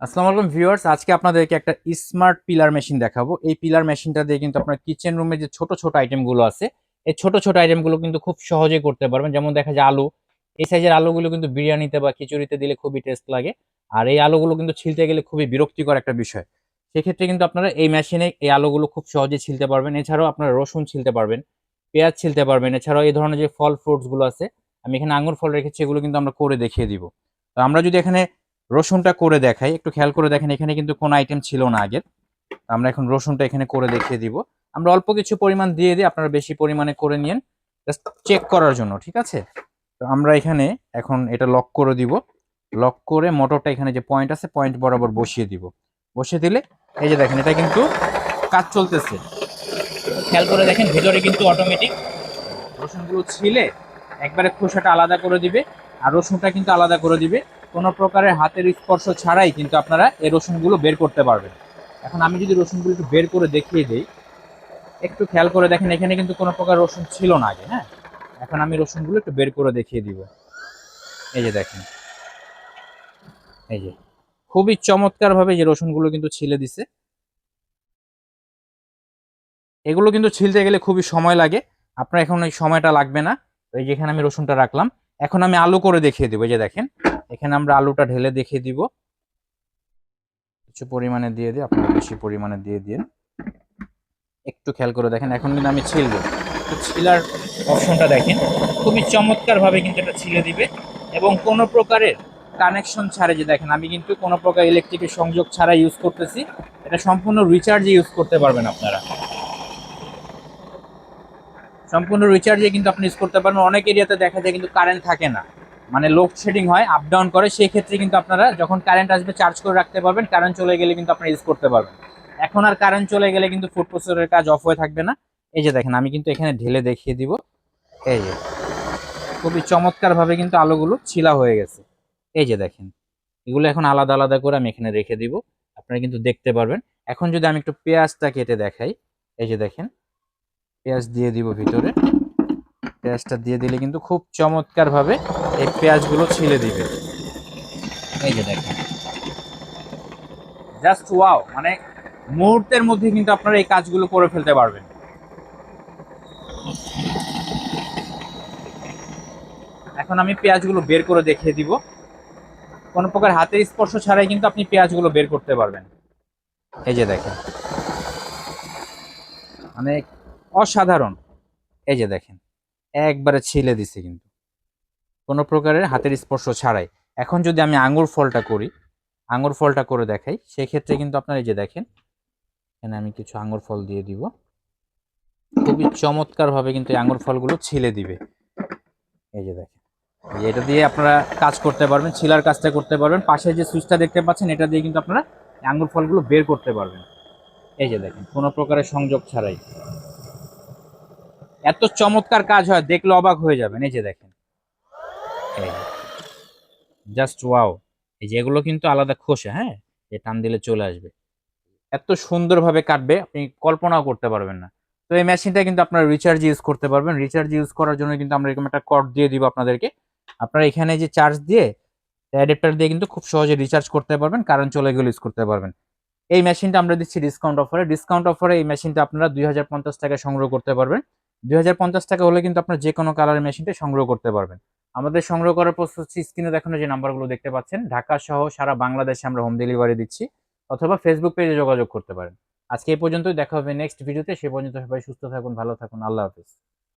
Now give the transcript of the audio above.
আসসালামু আলাইকুম ভিউয়ার্স, আজকে আপনাদেরকে একটা স্মার্ট পিলার মেশিন দেখাবো। এই পিলার মেশিনটা দিয়ে কিন্তু আপনার কিচেন রুমে যে ছোট ছোট আইটেমগুলো আছে, এই ছোট ছোট আইটেমগুলো কিন্তু খুব সহজে করতে পারবেন। যেমন দেখা যায় আলু, এই সাইজের আলুগুলো কিন্তু বিরিয়ানিতে বা খিচুড়িতে দিলে খুবই টেস্ট লাগে। আর এই আলুগুলো কিন্তু ছিলতে গেলে খুবই বিরক্তিকর একটা বিষয়। সেক্ষেত্রে কিন্তু আপনারা এই মেশিনে এই আলুগুলো খুব সহজে ছিলতে পারবেন। এছাড়াও আপনারা রসুন ছিলতে পারবেন, পেঁয়াজ ছিলতে পারবেন। এছাড়াও এই ধরনের যে ফল ফ্রুটসগুলো আছে, আমি এখানে আঙ্গুর ফল রেখেছি, এগুলো কিন্তু আমরা করে দেখিয়ে দিব। তো আমরা যদি এখানে রসুনটা করে দেখাই। একটু খেয়াল করে দেখেন, এখানে কিন্তু কোনো আইটেম ছিল না আগের আমরা এখন রসুনটা এখানে করে দেখিয়ে দিব। আমরা অল্প কিছু পরিমাণ দিয়ে দিই, আপনারা বেশি পরিমাণে করে নিন জাস্ট চেক করার জন্য, ঠিক আছে? তো আমরা এখানে এখন এটা লক করে দিব। লক করে মোটরটা এখানে যে পয়েন্ট আছে পয়েন্ট বরাবর বসিয়ে দিব। বসিয়ে দিলে, এই যে দেখেন, এটা কিন্তু কাজ চলতেছে। খেয়াল করে দেখেন, ভিতরে কিন্তু অটোমেটিক রসুনগুলো ছিলে, একবারে খোসাটা আলাদা করে দিবে, আর রসুনটা কিন্তু আলাদা করে দিবে। কোনো প্রকারের হাতের স্পর্শ ছাড়াই কিন্তু আপনারা এই রসুনগুলো বের করতে পারবেন। এখন আমি যদি রসুনগুলো একটু বের করে দেখিয়ে দিই, একটু খেয়াল করে দেখেন, এখানে কিন্তু কোনো প্রকার রসুন ছিল না আগে হ্যাঁ? এখন আমি রসুনগুলো একটু বের করে দেখিয়ে দিব। এই যে দেখেন। এই যে। খুবই চমৎকার ভাবে যে রসুনগুলো কিন্তু ছিলে দিছে। এগুলো কিন্তু ছিলতে গেলে খুবই সময় লাগে। আপনার এখন ওই সময়টা লাগবে না। এই যেখানে আমি রসুনটা রাখলাম। এখন আমি আলু করে দেখিয়ে দিব, এই যে দেখেন। এখানে আমরা আলুটা ঢেলে দেখিয়ে দিব। কিছু পরিমাণে দিয়ে দিই আপনারা বেশি পরিমাণে দিয়ে দিন। একটু খেয়াল করে দেখেন, এখন কিন্তু আমি ছিলবো। তো ছিলার অপশনটা দেখেন, খুবই চমৎকারভাবে কিন্তু এটা ছিলে দিবে এবং কোনো প্রকারের কানেকশন ছাড়া যে দেখেন, আমি কিন্তু কোনো প্রকার ইলেকট্রিকের সংযোগ ছাড়া ইউজ করতেছি। এটা সম্পূর্ণ রিচার্জে ইউজ করতে পারবেন আপনারা। সম্পূর্ণ রিচার্জে কিন্তু আপনি ইউজ করতে পারবেন। অনেক এরিয়াতে দেখা যায় কিন্তু কারেন্ট থাকে না। মানে লোডশেডিং হয় আপ ডাউন করে, সেই ক্ষেত্রে কিন্তু আপনারা যখন কারেন্ট আসবে চার্জ করে রাখতে পারবেন কারেন্ট চলে গেলে কিন্তু আপনারা ইউজ করতে পারবেন। এখন আর কারেন্ট চলে গেলে কিন্তু ফুড প্রসেসরের কাজ অফ হয়ে থাকবে না। এই যে দেখেন, আমি কিন্তু এখানে ঢেলে দেখিয়ে দিব। এই যে, খুবই চমৎকার ভাবে কিন্তু আলোগুলো ছিলা হয়ে গেছে। এই যে দেখেন, এগুলো এখন আলাদা আলাদা করে আমি এখানে রেখে দিব। আপনারা কিন্তু দেখতে পারবেন। এখন যদি আমি একটু পেঁয়াজটা কেটে দেখাই, এই যে দেখেন, পেঁয়াজ দিয়ে দিব ভিতরে। পেঁয়াজটা দিয়ে দিলে কিন্তু খুব চমৎকার ভাবে এই পেঁয়াজগুলো ছিলে দিবে। এই যে দেখেন। জাস্ট ওয়াও মানে মুহূর্তের মধ্যে কিন্তু আপনারা এই কাজগুলো করে ফেলতে পারবেন। এখন আমি পেঁয়াজগুলো বের করে দেখিয়ে দিব। কোনো প্রকার হাতের স্পর্শ ছাড়াই কিন্তু আপনি পেঁয়াজগুলো বের করতে পারবেন। এই যে দেখেন। মানে অসাধারণ। এই যে দেখেন। একবারে ছিলে দিছে কিন্তু। কোনো প্রকারের হাতের স্পর্শ ছাড়াই। এখন যদি আমি আঙ্গুর ফলটা করি, আঙ্গুর ফলটা করে দেখাই, সেক্ষেত্রে কিন্তু আপনারা এই যে দেখেন, এখানে আমি কিছু আঙ্গুর ফল দিয়ে দিব। খুবই চমৎকারভাবে কিন্তু এই আঙ্গুর ফলগুলো ছিলে দিবে। এই যে দেখেন এটা দিয়ে আপনারা কাজ করতে পারবেন, ছিলার কাজটা করতে পারবেন। পাশে যে সুইচটা দেখতে পাচ্ছেন, এটা দিয়ে কিন্তু আপনারা এই আঙ্গুর ফলগুলো বের করতে পারবেন। এই যে দেখেন, কোনো প্রকারের সংযোগ ছাড়াই। এত চমৎকার কাজ হয়, দেখলে অবাক হয়ে যাবেন। এই যে দেখেন জাস্ট ওয়াও। এই যে এগুলো কিন্তু আলাদা খোসা হ্যাঁ? যে টান দিলে চলে আসবে। এত সুন্দরভাবে কাটবে, আপনি কল্পনাও করতে পারবেন না। তো এই মেশিনটা কিন্তু আপনারা রিচার্জ ইউজ করতে পারবেন। রিচার্জ ইউজ করার জন্য কিন্তু আমরা এরকম একটা কর্ড দিয়ে দিব আপনাদেরকে। আপনারা এখানে যে চার্জ দিয়ে অ্যাডাপ্টার দিয়ে কিন্তু খুব সহজে রিচার্জ করতে পারবেন কারেন্ট চলে গেলে ইউজ করতে পারবেন। এই মেশিনটা আমরা দিচ্ছি ডিসকাউন্ট অফারে ডিসকাউন্ট অফারে এই মেশিনটা আপনারা দুই হাজার পঞ্চাশ টাকায় সংগ্রহ করতে পারবেন। দুই হাজার পঞ্চাশ টাকা হলে কিন্তু আপনার যে কোনো কালারের মেশিনটা সংগ্রহ করতে পারবেন। আমাদের সংগ্রহ করার প্রস্তুত স্ক্রিনে দেখানো যে নাম্বারগুলো দেখতে পাচ্ছেন, ঢাকা সহ সারা বাংলাদেশে আমরা হোম ডেলিভারি দিচ্ছি অথবা ফেসবুক পেজে যোগাযোগ করতে পারেন। আজকে এই পর্যন্তই, দেখা হবে নেক্সট ভিডিওতে সে পর্যন্ত সবাই সুস্থ থাকুন, ভালো থাকুন, আল্লাহ হাফিজ।